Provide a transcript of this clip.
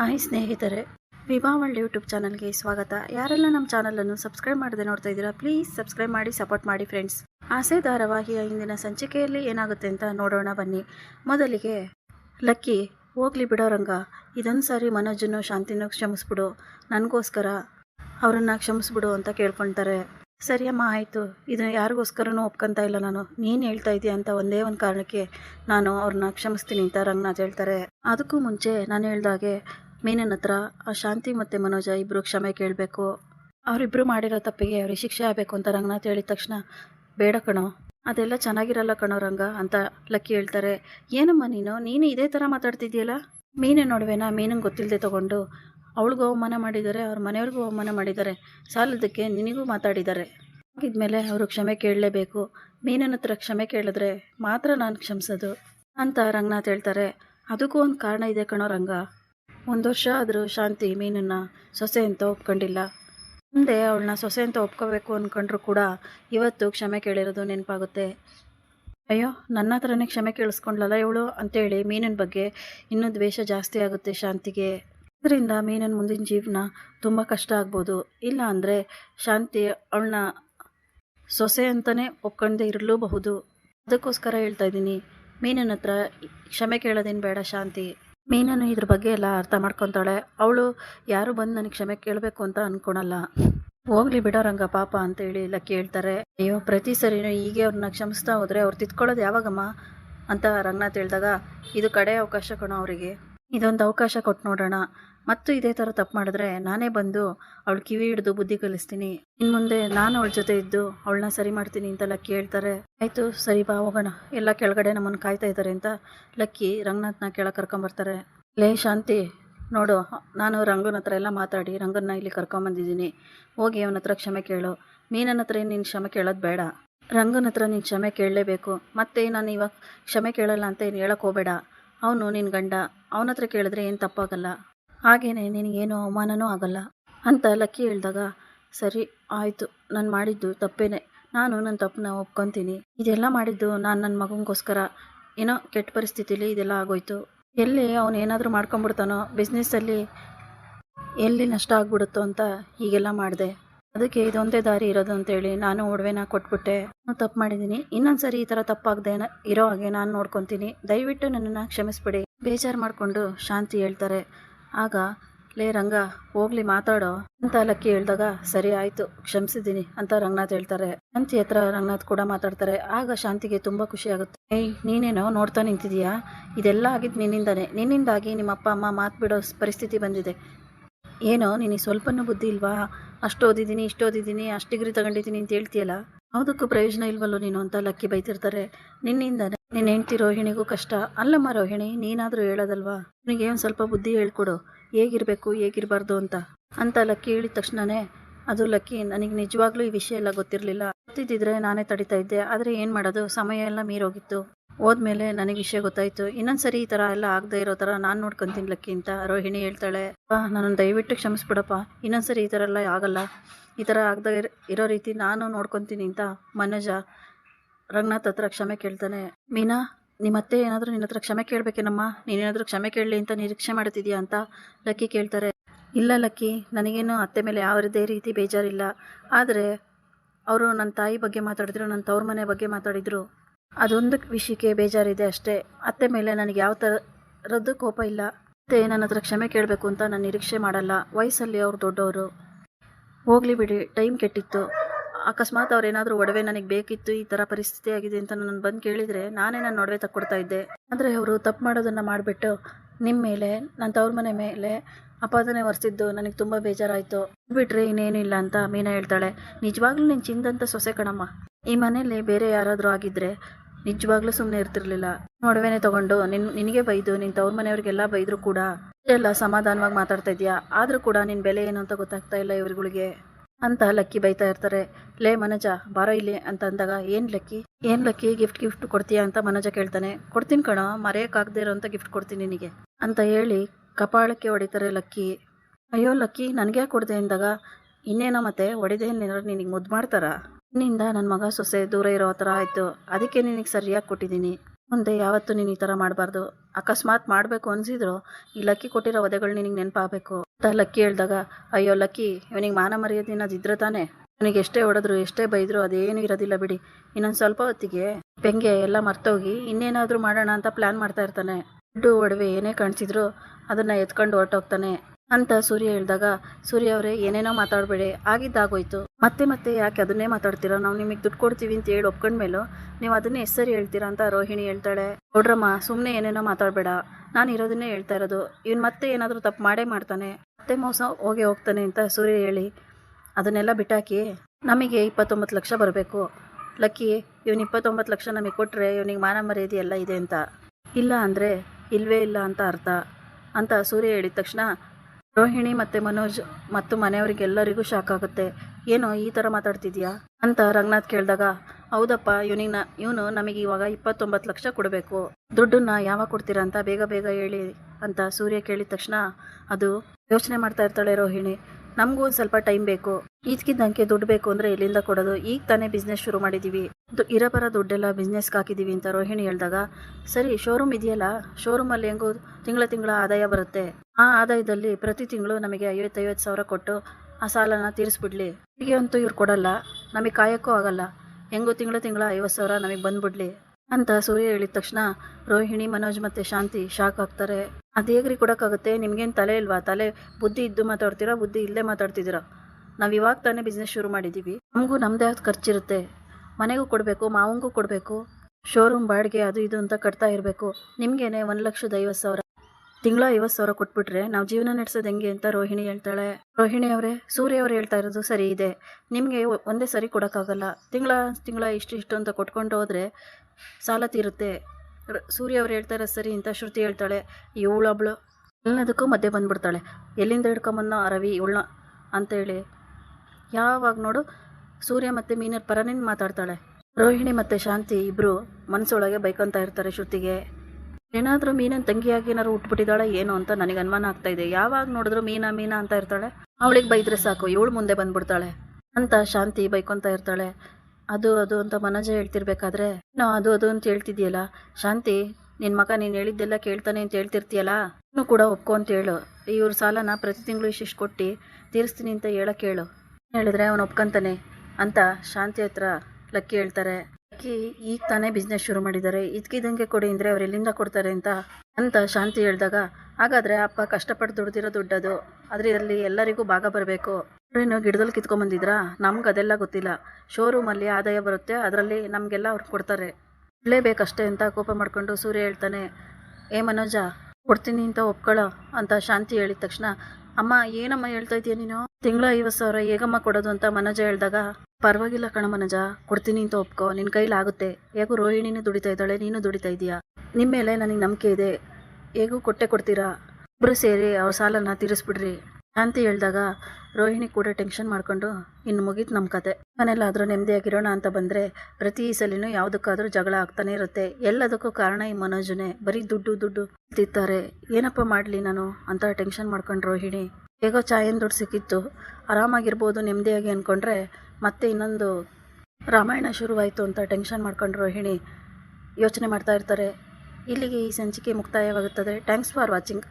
Hi ಸ್ನೇಹಿತರೆ ವಿಭಾವಳ್ಳಿ YouTube ಚಾನಲ್ಗೆ ಸ್ವಾಗತ. ಯಾರೆಲ್ಲ ನಮ್ಮ ಚಾನಲನ್ನು ಸಬ್ಸ್ಕ್ರೈಬ್ ಮಾಡದೆ ನೋಡ್ತಾ ಇದ್ದೀರಾ, ಪ್ಲೀಸ್ ಸಬ್ಸ್ಕ್ರೈಬ್ ಮಾಡಿ, ಸಪೋರ್ಟ್ ಮಾಡಿ ಫ್ರೆಂಡ್ಸ್. ಆಸೆ ಧಾರಾವಾಹಿಯ ಇಂದಿನ ಸಂಚಿಕೆಯಲ್ಲಿ ಏನಾಗುತ್ತೆ ಅಂತ ನೋಡೋಣ ಬನ್ನಿ. ಮೊದಲಿಗೆ, ಲಕ್ಕಿ, ಹೋಗ್ಲಿ ಬಿಡೋ ರಂಗ. ಇದೊಂದು ಸಾರಿ ಮನೋಜನ್ನು ಶಾಂತಿನೂ ಕ್ಷಮಿಸ್ಬಿಡು. ನನಗೋಸ್ಕರ ಅವರನ್ನು ಕ್ಷಮಿಸ್ಬಿಡು ಅಂತ ಕೇಳ್ಕೊಳ್ತಾರೆ ಸರಿಯಮ್ಮ ಆಯಿತು. ಇದು ಯಾರಿಗೋಸ್ಕರನೂ ಒಪ್ಕೊಂತ ಇಲ್ಲ ನಾನು. ನೀನು ಹೇಳ್ತಾ ಇದೀಯ ಅಂತ ಒಂದೇ ಒಂದು ಕಾರಣಕ್ಕೆ ನಾನು ಅವ್ರನ್ನ ಕ್ಷಮಿಸ್ತೀನಿ ಅಂತ ರಂಗನಾಥ್ ಹೇಳ್ತಾರೆ. ಅದಕ್ಕೂ ಮುಂಚೆ ನಾನು ಹೇಳ್ದಾಗೆ ಮೀನನ ಹತ್ರ ಆ ಶಾಂತಿ ಮತ್ತು ಮನೋಜ ಇಬ್ಬರು ಕ್ಷಮೆ ಕೇಳಬೇಕು. ಅವರಿಬ್ಬರು ಮಾಡಿರೋ ತಪ್ಪಿಗೆ ಅವ್ರಿಗೆ ಶಿಕ್ಷೆ ಆಗಬೇಕು ಅಂತ ರಂಗನಾಥ್ ಹೇಳಿದ ತಕ್ಷಣ, ಬೇಡ ಕಣೋ, ಅದೆಲ್ಲ ಚೆನ್ನಾಗಿರಲ್ಲ ಕಣೋ ರಂಗ ಅಂತ ಲಕ್ಕಿ ಹೇಳ್ತಾರೆ. ಏನಮ್ಮ ನೀನು? ನೀನು ಇದೇ ಥರ ಮಾತಾಡ್ತಿದ್ದೀಯಲ್ಲ? ಮೀನೇ ನೋಡುವೆನಾ ಮೀನಿಗೆ ಗೊತ್ತಿಲ್ಲದೆ ತಗೊಂಡು, ಅವಳಿಗೂ ಅವಮಾನ ಮಾಡಿದ್ದಾರೆ, ಅವ್ರ ಮನೆಯವ್ರಿಗೂ ಅವಮಾನ ಮಾಡಿದ್ದಾರೆ, ಸಾಲದಕ್ಕೆ ನಿನಗೂ ಮಾತಾಡಿದ್ದಾರೆ. ಹಾಗಿದ್ಮೇಲೆ ಅವರು ಕ್ಷಮೆ ಕೇಳಲೇಬೇಕು. ಮೀನನ ಹತ್ರ ಕ್ಷಮೆ ಕೇಳಿದ್ರೆ ಮಾತ್ರ ನಾನು ಕ್ಷಮಿಸೋದು ಅಂತ ರಂಗನಾಥ್ ಹೇಳ್ತಾರೆ. ಅದಕ್ಕೂ ಒಂದು ಕಾರಣ ಇದೆ ಕಣೋ ರಂಗ. ಒಂದು ವರ್ಷ ಆದರೂ ಶಾಂತಿ ಮೀನನ್ನು ಸೊಸೆ ಅಂತ ಒಪ್ಕೊಂಡಿಲ್ಲ. ಮುಂದೆ ಅವಳನ್ನ ಸೊಸೆ ಅಂತ ಒಪ್ಕೋಬೇಕು ಅಂದ್ಕೊಂಡ್ರು ಕೂಡ ಇವತ್ತು ಕ್ಷಮೆ ಕೇಳಿರೋದು ನೆನಪಾಗುತ್ತೆ. ಅಯ್ಯೋ, ನನ್ನ ಹತ್ರನೇ ಕ್ಷಮೆ ಕೇಳಿಸ್ಕೊಂಡ್ಲಲ್ಲ ಇವಳು? ಅಂತೇಳಿ ಮೀನಿನ ಬಗ್ಗೆ ಇನ್ನೂ ದ್ವೇಷ ಜಾಸ್ತಿ ಆಗುತ್ತೆ ಶಾಂತಿಗೆ. ಅದರಿಂದ ಮೀನಿನ ಮುಂದಿನ ಜೀವನ ತುಂಬ ಕಷ್ಟ ಆಗ್ಬೋದು. ಇಲ್ಲ ಅಂದರೆ ಶಾಂತಿ ಅವಳನ್ನ ಸೊಸೆ ಅಂತಲೇ ಒಪ್ಕೊಂಡೇ ಇರಲೂಬಹುದು. ಅದಕ್ಕೋಸ್ಕರ ಹೇಳ್ತಾ ಇದ್ದೀನಿ, ಮೀನಿನ ಹತ್ರ ಕ್ಷಮೆ ಕೇಳೋದೇನು ಬೇಡ ಶಾಂತಿ. ಮೀನನು ಇದ್ರ ಬಗ್ಗೆ ಎಲ್ಲ ಅರ್ಥ ಮಾಡ್ಕೊತಾಳೆ. ಅವಳು, ಯಾರು ಬಂದು ನನಗೆ ಕ್ಷಮೆ ಕೇಳಬೇಕು ಅಂತ ಅನ್ಕೊಳಲ್ಲ. ಹೋಗ್ಲಿ ಬಿಡೋ ರಂಗ ಪಾಪ ಅಂತೇಳಿ ಎಲ್ಲ ಕೇಳ್ತಾರೆ. ಅಯ್ಯೋ, ಪ್ರತಿ ಸರಿನೂ ಹೀಗೆ ಅವ್ರನ್ನ ಕ್ಷಮಿಸ್ತಾ ಹೋದ್ರೆ ಅವ್ರು ತಿದ್ಕೊಳ್ಳೋದು ಯಾವಾಗಮ್ಮ? ಅಂತ ರಂಗನಾಥ್ ಹೇಳಿದಾಗ, ಇದು ಕಡೆ ಅವಕಾಶ ಕಣೋ ಅವರಿಗೆ. ಇದೊಂದು ಅವಕಾಶ ಕೊಟ್ಟು ನೋಡೋಣ. ಮತ್ತು ಇದೇ ಥರ ತಪ್ಪು ಮಾಡಿದ್ರೆ ನಾನೇ ಬಂದು ಅವಳು ಕಿವಿ ಹಿಡಿದು ಬುದ್ಧಿ ಕಲಿಸ್ತೀನಿ. ಇನ್ನು ಮುಂದೆ ನಾನು ಅವಳ ಜೊತೆ ಇದ್ದು ಅವಳನ್ನ ಸರಿ ಮಾಡ್ತೀನಿ ಅಂತ ಲಕ್ಕಿ ಹೇಳ್ತಾರೆ. ಆಯಿತು, ಸರಿ ಬಾ, ಹೋಗೋಣ. ಎಲ್ಲ ಕೆಳಗಡೆ ನಮ್ಮನ್ನು ಕಾಯ್ತಾ ಇದ್ದಾರೆ ಅಂತ ಲಕ್ಕಿ ರಂಗನಾಥ್ನ ಕೆಳಗೆ ಕರ್ಕೊಂಬರ್ತಾರೆ ಲೇ, ಶಾಂತಿ, ನೋಡು, ನಾನು ರಂಗನ ಹತ್ರ ಎಲ್ಲ ಮಾತಾಡಿ ರಂಗನ್ನ ಇಲ್ಲಿ ಕರ್ಕೊಂಬಂದಿದ್ದೀನಿ ಹೋಗಿ ಅವನ ಹತ್ರ ಕ್ಷಮೆ ಕೇಳು. ಮೀನನ ಹತ್ರ ನೀನು ಕ್ಷಮೆ ಕೇಳೋದು ಬೇಡ. ರಂಗನ ಹತ್ರ ನೀನು ಕ್ಷಮೆ ಕೇಳಲೇಬೇಕು. ಮತ್ತೆ ನಾನು ಇವಾಗ ಕ್ಷಮೆ ಕೇಳಲ್ಲ ಅಂತ ಏನು ಹೇಳಕ್ಕೆ ಹೋಗಬೇಡ. ಅವನು ನಿನ್ನ ಗಂಡ. ಅವನ ಹತ್ರ ಕೇಳಿದ್ರೆ ಏನು ತಪ್ಪಾಗಲ್ಲ. ಹಾಗೇನೆ, ನಿನಗೇನು ಅವಮಾನನೂ ಆಗಲ್ಲ. ಅಂತ ಲಕ್ಕಿ ಹೇಳಿದಾಗ, ಸರಿ, ಆಯಿತು, ನಾನು ಮಾಡಿದ್ದು ತಪ್ಪೇನೆ. ನಾನು ನನ್ನ ತಪ್ಪನ್ನ ಒಪ್ಕೊತೀನಿ. ಇದೆಲ್ಲ ಮಾಡಿದ್ದು ನಾನು ನನ್ನ ಮಗನಿಗೋಸ್ಕರ. ಏನೋ ಕೆಟ್ಟ ಪರಿಸ್ಥಿತಿಲಿ ಇದೆಲ್ಲ ಆಗೋಯ್ತು. ಎಲ್ಲಿ ಅವನು ಏನಾದರೂ ಮಾಡ್ಕೊಂಬಿಡ್ತಾನೋ ಬಿಸ್ನೆಸ್ಸಲ್ಲಿ ಎಲ್ಲಿ ನಷ್ಟ ಆಗ್ಬಿಡುತ್ತೋ ಅಂತ ಹೀಗೆಲ್ಲ ಮಾಡಿದೆ. ಅದಕ್ಕೆ ಇದೊಂದೇ ದಾರಿ ಇರೋದು ಅಂತೇಳಿ ನಾನು ಒಡವೆನ ಕೊಟ್ಬಿಟ್ಟೆ. ನಾನು ತಪ್ಪು ಮಾಡಿದ್ದೀನಿ. ಇನ್ನೊಂದು ಸರಿ ಈ ಥರ ತಪ್ಪಾಗದೆ ಇರೋ ಹಾಗೆ ನಾನು ನೋಡ್ಕೊತೀನಿ. ದಯವಿಟ್ಟು ನನ್ನನ್ನು ಕ್ಷಮಿಸ್ಬಿಡಿ. ಬೇಜಾರು ಮಾಡಿಕೊಂಡು ಶಾಂತಿ ಹೇಳ್ತಾರೆ. ಆಗ, ಲೇ ರಂಗ, ಹೋಗ್ಲಿ ಮಾತಾಡೋ. ಅಂತ ಲಕ್ಕಿ ಹೇಳಿದಾಗ, ಸರಿ ಆಯ್ತು, ಕ್ಷಮಿಸಿದ್ದೀನಿ, ಅಂತ ರಂಗನಾಥ್ ಹೇಳ್ತಾರೆ. ಶಾಂತಿ ಹತ್ರ ರಂಗನಾಥ್ ಕೂಡ ಮಾತಾಡ್ತಾರೆ. ಆಗ ಶಾಂತಿಗೆ ತುಂಬಾ ಖುಷಿ ಆಗುತ್ತೆ. ಏಯ್, ನೀನೇನೋ ನೋಡ್ತಾ ನಿಂತಿದೀಯಾ ಇದೆಲ್ಲ ಆಗಿದ್ ನಿನ್ನಿಂದಾನೆ. ನಿನ್ನಿಂದಾಗಿ ನಿಮ್ಮ ಅಪ್ಪ, ಅಮ್ಮ ಮಾತು ಬಿಡೋ ಪರಿಸ್ಥಿತಿ ಬಂದಿದೆ. ಏನೋ, ನಿನಗೆ ಸ್ವಲ್ಪನೂ ಬುದ್ಧಿ ಇಲ್ವಾ? ಅಷ್ಟು ಓದಿದ್ದೀನಿ, ಇಷ್ಟು ಓದಿದ್ದೀನಿ, ಅಷ್ಟು ಡಿಗ್ರಿ ತಗೊಂಡಿದ್ದೀನಿ ಅಂತ ಹೇಳ್ತೀಯಲ್ಲ? ಯಾವುದಕ್ಕೂ ಪ್ರಯೋಜನ ಇಲ್ವಲ್ಲೋ ನೀನು ಅಂತ ಲಕ್ಕಿ ಬೈತಿರ್ತಾರೆ. ನಿನ್ನಿಂದಾನೆ ನಿನ್ನ ಹೆಂಡ್ತಿ ರೋಹಿಣಿಗೂ ಕಷ್ಟ. ಅಲ್ಲಮ್ಮ ರೋಹಿಣಿ, ನೀನಾದರೂ ಹೇಳೋದಲ್ವಾ? ನಿನಗೆ ಒಂದು ಸ್ವಲ್ಪ ಬುದ್ಧಿ ಹೇಳ್ಕೊಡು. ಹೇಗಿರಬೇಕು, ಹೇಗಿರಬಾರ್ದು ಅಂತ. ಅಂತ ಲಕ್ಕಿ ಹೇಳಿದ ತಕ್ಷಣವೇ ಅದು ಲಕ್ಕಿ, ನನಗೆ ನಿಜವಾಗ್ಲೂ ಈ ವಿಷಯ ಎಲ್ಲ ಗೊತ್ತಿರಲಿಲ್ಲ. ಗೊತ್ತಿದ್ದಿದ್ರೆ ನಾನೇ ತಡಿತಾ ಇದ್ದೆ, ಆದರೆ ಏನು ಮಾಡೋದು? ಸಮಯ ಎಲ್ಲ ಮೀರೋಗಿತ್ತು. ಹೋದ್ಮೇಲೆ ನನಗೆ ವಿಷಯ ಗೊತ್ತಾಯ್ತು. ಇನ್ನೊಂದ್ಸರಿ ಈ ಥರ ಎಲ್ಲ ಆಗದೆ ಇರೋ ಥರ ನಾನು ನೋಡ್ಕೊಂತೀನಿ ಲಕ್ಕಿ ಅಂತ ರೋಹಿಣಿ ಹೇಳ್ತಾಳೆ. ನನ್ನನ್ನು ದಯವಿಟ್ಟು ಕ್ಷಮಿಸ್ಬಿಡಪ್ಪ. ಇನ್ನೊಂದ್ಸರಿ ಈ ಥರ ಎಲ್ಲ ಆಗಲ್ಲ. ಈ ಥರ ಆಗದೆ ಇರೋ ರೀತಿ ನಾನು ನೋಡ್ಕೊತೀನಿ ಅಂತ ಮನೋಜ ರಂಗನಾಥ್ ಹತ್ರ ಕ್ಷಮೆ ಕೇಳ್ತಾನೆ. ಮೀನಾ ನಿಮ್ಮತ್ತೆ ಏನಾದರೂ ನಿನ್ನ ಹತ್ರ ಕ್ಷಮೆ ಕೇಳಬೇಕೇನಮ್ಮ? ನೀನೇನಾದರೂ ಕ್ಷಮೆ ಕೇಳಲಿ ಅಂತ ನಿರೀಕ್ಷೆ ಮಾಡ್ತಿದ್ಯಾ ಅಂತ ಲಕ್ಕಿ ಕೇಳ್ತಾರೆ. ಇಲ್ಲ ಲಕ್ಕಿ, ನನಗೇನು ಅತ್ತೆ ಮೇಲೆ ಯಾವುದೇ ರೀತಿ ಬೇಜಾರಿಲ್ಲ. ಆದರೆ, ಅವರು ನನ್ನ ತಾಯಿ ಬಗ್ಗೆ ಮಾತಾಡಿದ್ರು ನನ್ನ ತವ್ರ ಮನೆ ಬಗ್ಗೆ ಮಾತಾಡಿದರು. ಅದೊಂದು ವಿಷಯಕ್ಕೆ ಬೇಜಾರಿದೆ ಅಷ್ಟೇ. ಅತ್ತೆ ಮೇಲೆ ನನಗೆ ಯಾವ ಥರದ್ದು ಕೋಪ ಇಲ್ಲ. ಅತ್ತೆ ನನ್ನ ಹತ್ರ ಕ್ಷಮೆ ಕೇಳಬೇಕು ಅಂತ ನಾನು ನಿರೀಕ್ಷೆ ಮಾಡಲ್ಲ. ವಯಸ್ಸಲ್ಲಿ ಅವ್ರು ದೊಡ್ಡವರು. ಹೋಗಲಿ ಬಿಡಿ, ಟೈಮ್ ಕೆಟ್ಟಿತ್ತು. ಅಕಸ್ಮಾತ್ ಅವ್ರು ಏನಾದರೂ ಒಡವೆ ನನಗೆ ಬೇಕಿತ್ತು, ಈ ಥರ ಪರಿಸ್ಥಿತಿ ಆಗಿದೆ ಅಂತ ನಾನು ಬಂದು ಕೇಳಿದರೆ ನಾನೇ ನನ್ನ ಒಡವೆ ತಕ್ಕೊಡ್ತಾ ಇದ್ದೆ. ಆದರೆ ಅವರು ತಪ್ಪು ಮಾಡೋದನ್ನು ಮಾಡಿಬಿಟ್ಟು ನಿಮ್ಮ ಮೇಲೆ ನನ್ನ ತವ್ರ ಮನೆ ಮೇಲೆ ಅಪಾದನೆ ಒರೆಸಿದ್ದು ನನಗೆ ತುಂಬ ಬೇಜಾರಾಯಿತು. ಬಿಟ್ರೆ ಇನ್ನೇನು ಇಲ್ಲ ಅಂತ ಮೀನಾ ಹೇಳ್ತಾಳೆ. ನಿಜವಾಗ್ಲೂ ನೀನು ಚಿಂದಂತ ಸೊಸೆ ಕಣಮ್ಮ. ಈ ಮನೇಲಿ ಬೇರೆ ಯಾರಾದರೂ ಆಗಿದ್ದರೆ ನಿಜವಾಗ್ಲೂ ಸುಮ್ಮನೆ ಇರ್ತಿರ್ಲಿಲ್ಲ. ನೋಡವೇನೆ ತಗೊಂಡು, ನಿನ್, ನಿನಗೆ ಬೈದು, ನಿನ್ ತವ್ರ ಮನೆಯವ್ರಿಗೆಲ್ಲ ಬೈದ್ರು ಕೂಡ ಎಲ್ಲ ಸಮಾಧಾನವಾಗಿ ಮಾತಾಡ್ತಾ ಇದೆಯಾ? ಆದ್ರೂ ಕೂಡ ನಿನ್ ಬೆಲೆ ಏನು ಅಂತ ಗೊತ್ತಾಗ್ತಾ ಇಲ್ಲ ಇವ್ರುಗಳಿಗೆ. ಅಂತ ಲಕ್ಕಿ ಬೈತಾ ಇರ್ತಾರೆ. ಲೇ ಮನೋಜ, ಬಾರೋ ಇಲ್ಲಿ ಅಂತ ಅಂದಾಗ, ಏನ್ ಲಕ್ಕಿ? ಏನ್ ಲಕ್ಕಿ, ಗಿಫ್ಟ್ ಗಿಫ್ಟ್ ಕೊಡ್ತೀಯಾ ಅಂತ ಮನಜ ಕೇಳ್ತಾನೆ. ಕೊಡ್ತೀನಿ ಕಣ ಮರೆಯಕ್ಕಾಗದೇ ಇರೋ ಅಂತ ಗಿಫ್ಟ್ ಕೊಡ್ತೀನಿ ನಿನಗೆ, ಅಂತ ಹೇಳಿ ಕಪಾಳಕ್ಕೆ ಹೊಡಿತಾರೆ ಲಕ್ಕಿ. ಅಯ್ಯೋ ಲಕ್ಕಿ ನನಗೆ ಕೊಡ್ದೆ ಅಂದಾಗ, ಇನ್ನೇನೋ ಮತ್ತೆ ಹೊಡೆದೇನಿರೋ ನಿನಗೆ ಮುದ್ದು ಮಾಡ್ತಾರಾ? ನಿನ್ನಿಂದ ನನ್ನ ಮಗ ಸೊಸೆ ದೂರ ಇರೋ ಥರ ಆಯಿತು. ಅದಕ್ಕೆ ನಿನಗೆ ಸರಿಯಾಗಿ ಕೊಟ್ಟಿದ್ದೀನಿ ಮುಂದೆ ಯಾವತ್ತೂ ನೀನು ಈ ಥರ ಮಾಡಬಾರ್ದು. ಅಕಸ್ಮಾತ್ ಮಾಡಬೇಕು ಅನಿಸಿದ್ರು, ಈ ಲಕ್ಕಿ ಕೊಟ್ಟಿರೋ ವಧೆಗಳು ನಿನಗೆ ನೆನಪಾಗಬೇಕು. ಅಂತ ಲಕ್ಕಿ ಹೇಳಿದಾಗ, ಅಯ್ಯೋ ಲಕ್ಕಿ, ಇವನಿಗೆ ಮಾನ ಮರ್ಯಾದೆ ಅನ್ನೋದು ಇದ್ರೆ ತಾನೆ? ಅವನಿಗೆ ಎಷ್ಟೇ ಹೊಡೆದ್ರು, ಎಷ್ಟೇ ಬೈದ್ರು, ಅದೇನು ಇರೋದಿಲ್ಲ ಬಿಡಿ. ಇನ್ನೊಂದು ಸ್ವಲ್ಪ ಹೊತ್ತಿಗೆ ಬೆಂಗೆ ಎಲ್ಲ ಮರ್ತೋಗಿ, ಇನ್ನೇನಾದರೂ ಮಾಡೋಣ ಅಂತ ಪ್ಲ್ಯಾನ್ ಮಾಡ್ತಾ ಇರ್ತಾನೆ. ದುಡ್ಡು ಒಡವೆ ಏನೇ ಕಾಣಿಸಿದ್ರು, ಅದನ್ನು ಎತ್ಕೊಂಡು ಹೊರಟೋಗ್ತಾನೆ. ಅಂತ ಸೂರ್ಯ ಹೇಳಿದಾಗ, ಸೂರ್ಯ ಅವರೇ, ಏನೇನೋ ಮಾತಾಡಬೇಡಿ. ಆಗಿದ್ದಾಗೋಯ್ತು. ಮತ್ತೆ ಮತ್ತೆ ಯಾಕೆ ಅದನ್ನೇ ಮಾತಾಡ್ತೀರಾ? ನಾವು ನಿಮಗೆ ದುಡ್ಡು ಕೊಡ್ತೀವಿ ಅಂತ ಹೇಳಿ ಒಪ್ಕೊಂಡ್ಮೇಲೂ, ನೀವು ಅದನ್ನೇ ಹೆಸರು ಹೇಳ್ತೀರಾ ಅಂತ ರೋಹಿಣಿ ಹೇಳ್ತಾಳೆ. ನೋಡ್ರಮ್ಮ ಸುಮ್ಮನೆ ಏನೇನೋ ಮಾತಾಡಬೇಡ. ನಾನು ಇರೋದನ್ನೇ ಹೇಳ್ತಾ ಇರೋದು. ಇವ್ನು ಮತ್ತೆ ಏನಾದರೂ ತಪ್ಪು ಮಾಡೇ ಮಾಡ್ತಾನೆ. ಮತ್ತೆ ಮೋಸ ಹೋಗೇ ಹೋಗ್ತಾನೆ ಅಂತ ಸೂರ್ಯ ಹೇಳಿ. ಅದನ್ನೆಲ್ಲ ಬಿಟ್ಟಾಕಿ, ನಮಗೆ ಇಪ್ಪತ್ತೊಂಬತ್ತು ಲಕ್ಷ ಬರಬೇಕು. ಲಕ್ಕಿ, ಇವನು ಇಪ್ಪತ್ತೊಂಬತ್ತು ಲಕ್ಷ ನಮಗೆ ಕೊಟ್ಟರೆ ಇವನಿಗೆ ಮಾನ ಮರ್ಯಾದೆ ಎಲ್ಲ ಇದೆ ಅಂತ. ಇಲ್ಲ ಅಂದರೆ ಇಲ್ವೇ ಇಲ್ಲ ಅಂತ ಅರ್ಥ. ಅಂತ ಸೂರ್ಯ ಹೇಳಿದ ತಕ್ಷಣ ರೋಹಿಣಿ ಮತ್ತೆ ಮನೋಜ್ ಮತ್ತು ಮನೆಯವರಿಗೆಲ್ಲರಿಗೂ ಶಾಕ್ ಆಗುತ್ತೆ. ಏನೋ ಈ ಥರ ಮಾತಾಡ್ತಿದ್ಯಾ? ಅಂತ ರಂಗನಾಥ್ ಕೇಳಿದಾಗ, ಹೌದಪ್ಪ, ಇವನಿಗೆ ನ, ಇವನು ನಮಗೆ ಇವಾಗ ಇಪ್ಪತ್ತೊಂಬತ್ತು ಲಕ್ಷ ಕೊಡಬೇಕು. ದುಡ್ಡನ್ನ ಯಾವಾಗ ಕೊಡ್ತೀರಾ ಅಂತ ಬೇಗ ಬೇಗ ಹೇಳಿ ಅಂತ ಸೂರ್ಯ ಕೇಳಿದ ತಕ್ಷಣ ಅದು ಯೋಚನೆ ಮಾಡ್ತಾ ಇರ್ತಾಳೆ ರೋಹಿಣಿ. ನಮಗೂ ಒಂದು ಸ್ವಲ್ಪ ಟೈಮ್ ಬೇಕು. ಈದ್ಕಿದ್ದಂಗೆ ದುಡ್ಡು ಬೇಕು ಅಂದ್ರೆ ಎಲ್ಲಿಂದ ಕೊಡೋದು? ಈಗ ತಾನೇ ಬಿಸ್ನೆಸ್ ಶುರು ಮಾಡಿದೀವಿ. ಇರಬರ ಇರೋ ಬರೋ ದುಡ್ಡೆಲ್ಲ ಬಿಸ್ನೆಸ್ಗೆ ಹಾಕಿದೀವಿ ಅಂತ ರೋಹಿಣಿ ಹೇಳಿದಾಗ, ಸರಿ ಶೋರೂಮ್ ಇದೆಯಲ್ಲ? ಶೋರೂಮಲ್ಲಿ ಹೆಂಗೋ ತಿಂಗಳ ತಿಂಗಳ ಆದಾಯ ಬರುತ್ತೆ. ಆ ಆದಾಯದಲ್ಲಿ ಪ್ರತಿ ತಿಂಗಳು ನಮಗೆ ಐವತ್ತೈವತ್ತು ಸಾವಿರ ಕೊಟ್ಟು ಆ ಸಾಲನ ತೀರಿಸ್ಬಿಡ್ಲಿ. ಹೀಗೆ ಅಂತೂ ಇವ್ರು ಕೊಡಲ್ಲ. ನಮಗೆ ಕಾಯೋಕ್ಕೂ ಆಗಲ್ಲ. ಹೆಂಗೋ ತಿಂಗಳ ತಿಂಗಳ ಐವತ್ತು ಸಾವಿರ ನಮಗೆ ಬಂದ್ಬಿಡ್ಲಿ. ಅಂತ ಸೂರ್ಯ ಹೇಳಿದ ತಕ್ಷಣ ರೋಹಿಣಿ, ಮನೋಜ್ ಮತ್ತೆ ಶಾಂತಿ ಶಾಕ್ ಆಗ್ತಾರೆ. ಅದು ಹೇಗ್ರಿ ಕೊಡೋಕ್ಕಾಗುತ್ತೆ? ನಿಮ್ಗೇನು ತಲೆ ಇಲ್ವಾ? ತಲೆ ಬುದ್ಧಿ ಇದ್ದು ಮಾತಾಡ್ತೀರಾ? ಬುದ್ಧಿ ಇಲ್ಲೇ ಮಾತಾಡ್ತಿದ್ದೀರಾ? ನಾವು ಇವಾಗ ತಾನೇ ಬಿಸ್ನೆಸ್ ಶುರು ಮಾಡಿದ್ದೀವಿ ನಮಗೂ ನಮ್ಮದೇ ಆದ ಖರ್ಚಿರುತ್ತೆ. ಮನೆಗೂ ಕೊಡಬೇಕು, ಮಾವಂಗೂ ಕೊಡಬೇಕು. ಶೋರೂಮ್ ಬಾಡಿಗೆ ಅದು ಇದು ಅಂತ ಕಟ್ತಾ ಇರಬೇಕು. ನಿಮಗೇನೆ ಒಂದು ಲಕ್ಷದ ಐವತ್ತು ಸಾವಿರ. ತಿಂಗಳ ಐವತ್ತು ಸಾವಿರ ಕೊಟ್ಬಿಟ್ರೆ ನಾವು ಜೀವನ ನಡೆಸೋದು ಹೆಂಗೆ ಅಂತ ರೋಹಿಣಿ ಹೇಳ್ತಾಳೆ. ರೋಹಿಣಿ ಅವರೇ, ಸೂರ್ಯ ಅವರು ಹೇಳ್ತಾ ಇರೋದು ಸರಿ ಇದೆ. ನಿಮಗೆ ಒಂದೇ ಸರಿ ಕೊಡೋಕ್ಕಾಗಲ್ಲ. ತಿಂಗಳ ತಿಂಗಳ ಇಷ್ಟು ಇಷ್ಟು ಅಂತ ಕೊಟ್ಕೊಂಡು ಹೋದರೆ ಸಾಲ ತೀರುತ್ತೆ. ಸೂರ್ಯ ಅವ್ರು ಹೇಳ್ತಾರೆ ಸರಿ ಅಂತ ಶ್ರುತಿ ಹೇಳ್ತಾಳೆ. ಇವಳೊಬ್ಳು ಎಲ್ಲದಕ್ಕೂ ಮಧ್ಯೆ ಬಂದ್ಬಿಡ್ತಾಳೆ. ಎಲ್ಲಿಂದ ಹಿಡ್ಕೊಂಬಂದ ರವಿ ಇವಳನ್ನ ಅಂತೇಳಿ ಯಾವಾಗ ನೋಡು ಸೂರ್ಯ ಮತ್ತೆ ಮೀನರ್ ಪರನೇ ಮಾತಾಡ್ತಾಳೆ. ರೋಹಿಣಿ ಮತ್ತೆ ಶಾಂತಿ ಇಬ್ರು ಮನಸ್ಸೊಳಗೆ ಬೈಕೊಂತ ಇರ್ತಾರೆ ಶ್ರುತಿಗೆ. ಏನಾದರೂ ಮೀನನ್ ತಂಗಿಯಾಗಿ ಏನಾದ್ರು ಉಟ್ಬಿಟ್ಟಿದ್ದಾಳೆ ಏನು ಅಂತ ನನಗೆ ಅನುಮಾನ ಆಗ್ತಾ ಇದೆ. ಯಾವಾಗ ನೋಡಿದ್ರು ಮೀನಾ ಮೀನಾ ಅಂತ ಇರ್ತಾಳೆ. ಅವಳಿಗೆ ಬೈದ್ರೆ ಸಾಕು, ಇವಳು ಮುಂದೆ ಬಂದ್ಬಿಡ್ತಾಳೆ ಅಂತ ಶಾಂತಿ ಬೈಕೊಂತ ಇರ್ತಾಳೆ. ಅದು ಅದು ಅಂತ ಮನಜ ಹೇಳ್ತಿರ್ಬೇಕಾದ್ರೆ? ನಾ ಅದು ಅದು ಅಂತ ಹೇಳ್ತಿದ್ಯಲ್ಲ. ಶಾಂತಿ ನಿನ್ನ ಮಗ ನೀನು ಹೇಳಿದ್ದೆಲ್ಲ ಕೇಳ್ತಾನೆ ಅಂತ ಹೇಳ್ತಿರ್ತೀಯಲ್ಲ? ಇನ್ನೂ ಕೂಡ ಒಪ್ಕೊ ಅಂತ ಹೇಳು. ಇವ್ರ ಸಾಲನ ಪ್ರತಿ ತಿಂಗಳು ಇಷ್ಟಿಷ್ಟು ಕೊಟ್ಟು ತೀರಿಸ್ತೀನಿ ಅಂತ ಹೇಳಕ್ಕೆ ಹೇಳು. ಹೇಳಿದ್ರೆ ಅವನು ಒಪ್ಕೊಂತಾನೆ ಅಂತ ಶಾಂತಿ ಹತ್ರ ಲಕ್ಕಿ ಹೇಳ್ತಾರೆ. ಲಕ್ಕಿ ಈಗ ತಾನೇ ಬಿಸ್ನೆಸ್ ಶುರು ಮಾಡಿದ್ದಾರೆ. ಇದ್ಕಿದಂಗೆ ಕೊಡಿ ಅಂದರೆ ಅವ್ರು ಎಲ್ಲಿಂದ ಕೊಡ್ತಾರೆ ಅಂತ ಅಂತ ಶಾಂತಿ ಹೇಳಿದಾಗ, ಹಾಗಾದ್ರೆ ಅಪ್ಪ ಕಷ್ಟಪಟ್ಟು ದುಡ್ದಿರೋ ದುಡ್ಡದು ಇದರಲ್ಲಿ ಎಲ್ಲರಿಗೂ ಭಾಗ ಬರಬೇಕು. ಏನು ಗಿಡದಲ್ಲಿ ಕಿತ್ಕೊಂಬಂದಿದ್ರಾ ನಮ್ಗೆ ಅದೆಲ್ಲ ಗೊತ್ತಿಲ್ಲ. ಶೋರೂಮಲ್ಲಿ ಆದಾಯ ಬರುತ್ತೆ, ಅದರಲ್ಲಿ ನಮಗೆಲ್ಲ ಅವ್ರು ಕೊಡ್ತಾರೆ. ಕೊಡಲೇಬೇಕಷ್ಟೇ ಅಂತ ಕೋಪ ಮಾಡ್ಕೊಂಡು ಸೂರ್ಯ ಹೇಳ್ತಾನೆ, ಏ ಮನೋಜ, ಕೊಡ್ತೀನಿ ಅಂತ ಒಪ್ಕೊಳ್ಳೋ ಅಂತ ಶಾಂತಿ ಹೇಳಿದ ತಕ್ಷಣ, ಅಮ್ಮ, ಏನಮ್ಮ ಹೇಳ್ತಾ ಇದೀಯ ನೀನು? ತಿಂಗಳ ಐವತ್ತು ಸಾವಿರ ಹೇಗಮ್ಮ ಕೊಡೋದು ಅಂತ ಮನೋಜ ಹೇಳಿದಾಗ, ಪರವಾಗಿಲ್ಲ ಕಣ ಮನೋಜ, ಕೊಡ್ತೀನಿ ಅಂತ ಒಪ್ಕೋ ನಿನ್ನ ಕೈಲಾಗುತ್ತೆ ಹೇಗೂ ರೋಹಿಣಿನೂ ದುಡಿತಾ ಇದ್ದಾಳೆ, ನೀನು ದುಡಿತಾ ಇದೀಯಾ? ನಿಮ್ಮ ಮೇಲೆ ನನಗೆ ನಂಬಿಕೆ ಇದೆ. ಹೇಗೂ ಕೊಟ್ಟೆ ಕೊಡ್ತೀರಾ? ಇಬ್ಬರು ಸೇರಿ ಅವ್ರ ಸಾಲನ ತೀರಿಸ್ಬಿಡ್ರಿ ಅಂತ ಹೇಳಿದಾಗ, ರೋಹಿಣಿ ಕೂಡ ಟೆನ್ಷನ್ ಮಾಡ್ಕೊಂಡು, ಇನ್ನು ಮುಗೀತು ನಮ್ಮ ಕತೆ. ಮನೆಯಲ್ಲಾದರೂ ನೆಮ್ಮದಿಯಾಗಿರೋಣ ಅಂತ ಬಂದರೆ, ಪ್ರತಿ ಸಲಿನೂ ಯಾವುದಕ್ಕಾದ್ರೂ ಜಗಳ ಆಗ್ತಾನೆ ಇರುತ್ತೆ. ಎಲ್ಲದಕ್ಕೂ ಕಾರಣ ಈ ಮನೋಜನೇ. ಬರೀ ದುಡ್ಡು ದುಡ್ಡು ತಿತ್ತಾರೆ ಏನಪ್ಪ ಮಾಡಲಿ ನಾನು? ಅಂತ ಟೆನ್ಷನ್ ಮಾಡ್ಕೊಂಡು ರೋಹಿಣಿ ಹೇಗೋ ಚಾಯನ್ ದುಡ್ಡು ಸಿಕ್ಕಿತ್ತು. ಆರಾಮಾಗಿರ್ಬೋದು, ನೆಮ್ಮದಿಯಾಗಿ ಅಂದ್ಕೊಂಡ್ರೆ ಮತ್ತೆ ಇನ್ನೊಂದು ರಾಮಾಯಣ ಶುರುವಾಯಿತು ಅಂತ ಟೆನ್ಷನ್ ಮಾಡ್ಕೊಂಡು ರೋಹಿಣಿ. ಯೋಚನೆ ಮಾಡ್ತಾ ಇರ್ತಾರೆ. ಇಲ್ಲಿಗೆ ಈ ಸಂಚಿಕೆ ಮುಕ್ತಾಯವಾಗುತ್ತದೆ. Thanks for watching.